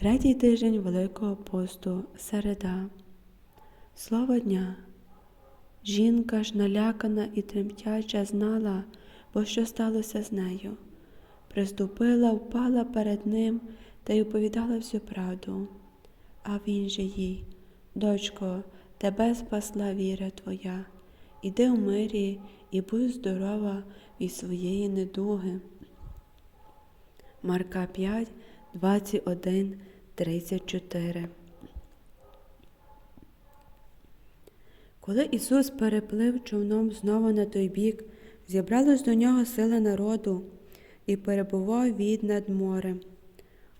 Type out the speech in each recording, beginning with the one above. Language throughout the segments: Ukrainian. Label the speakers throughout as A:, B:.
A: Третій тиждень Великого посту середа. Слово дня. Жінка ж налякана і тремтяча знала, бо що сталося з нею. Приступила, впала перед ним та й оповідала всю правду. А він же їй, дочко, тебе спасла віра твоя, іди в мирі і будь здорова від своєї недуги. Марка 5, 21, 34 Коли Ісус переплив човном знову на той бік, зібралось до нього сила народу і перебував від над морем.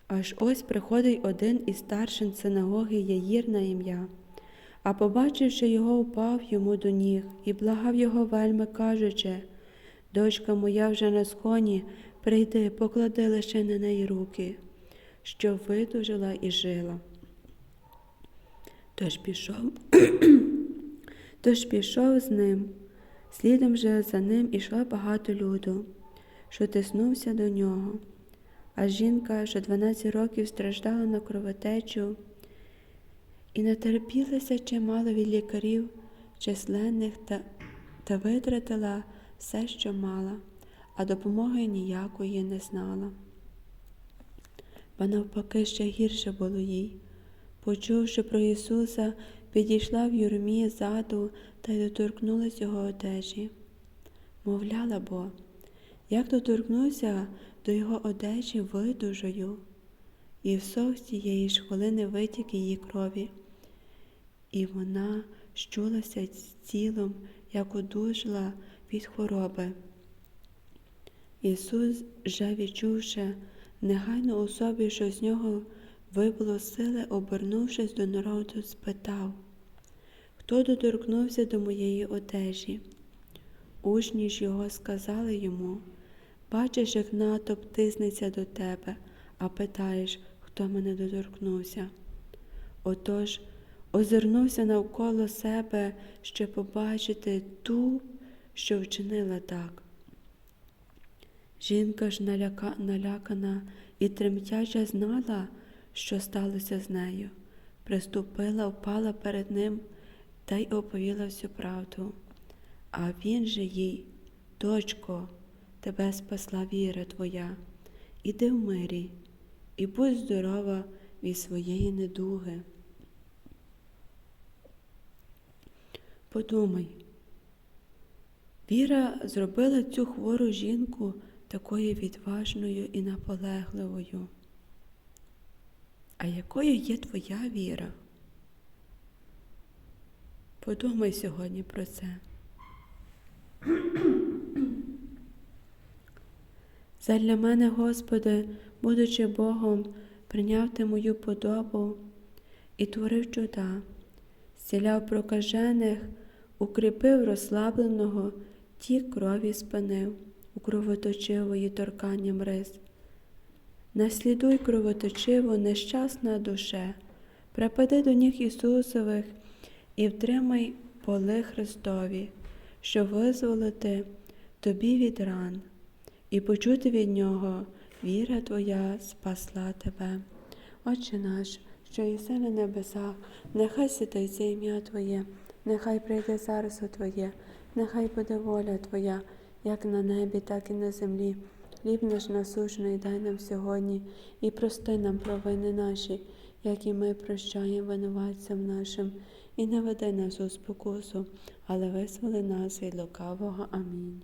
A: Аж ось приходить один із старшин синагоги Яїр на ім'я, а побачивши його, упав йому до ніг і благав його вельми, кажучи, дочка моя вже на сконі, прийди, поклади лише на неї руки, що видужила і жила. Тож пішов, тож пішов з ним, слідом же за ним ішло багато люду, що тиснувся до нього. А жінка, що 12 років страждала на кровотечу і натерпілася чимало від лікарів численних та, та витратила все, що мала, а допомоги ніякої не знала. Ба навпаки ще гірше було їй. Почувши про Ісуса, підійшла в юрмі ззаду та й доторкнулась його одежі. Мовляла бо, як доторкнуся до його одежі видужою, і всох з цієї ж хвилини витік її крові, і вона щулася тілом, як одужала від хвороби. Ісус, же відчувши негайно у собі, що з нього вибуло сили, обернувшись до народу, спитав, хто доторкнувся до моєї одежі? Учні ж його сказали йому, бачиш, як натовп тиснеться до тебе, а питаєш, хто мене доторкнувся. Отож, озирнувся навколо себе, щоб побачити ту, що вчинила так. Жінка ж наляка, налякана і тремтяча знала, що сталося з нею. Приступила, впала перед ним та й оповіла всю правду. А він же їй, дочко, тебе спасла віра твоя, іди в мирі і будь здорова від своєї недуги. Подумай, Віра зробила цю хвору жінку такою відважною і наполегливою. А якою є твоя віра? Подумай сьогодні про це. Задля мене, Господи, будучи Богом, прийняв ти мою подобу і творив чуда, зціляв прокажених, укріпив розслабленого, ті крові спинив, у кровоточивої торканням рис. Наслідуй кровоточиву, нещасна душе, припади до ніг Ісусових і втримай поли Христові, щоб визволити тобі від ран і почути від Нього віра Твоя спасла тебе. Отче наш, що єси на небесах, нехай святиться ім'я Твоє, нехай прийде царство Твоє, нехай буде воля Твоя, як на небі, так і на землі. Хліб наш насушний дай нам сьогодні і прости нам провини наші, як і ми прощаємо винуватцям нашим, і не веди нас у спокусу, але визволи нас від лукавого. Амінь.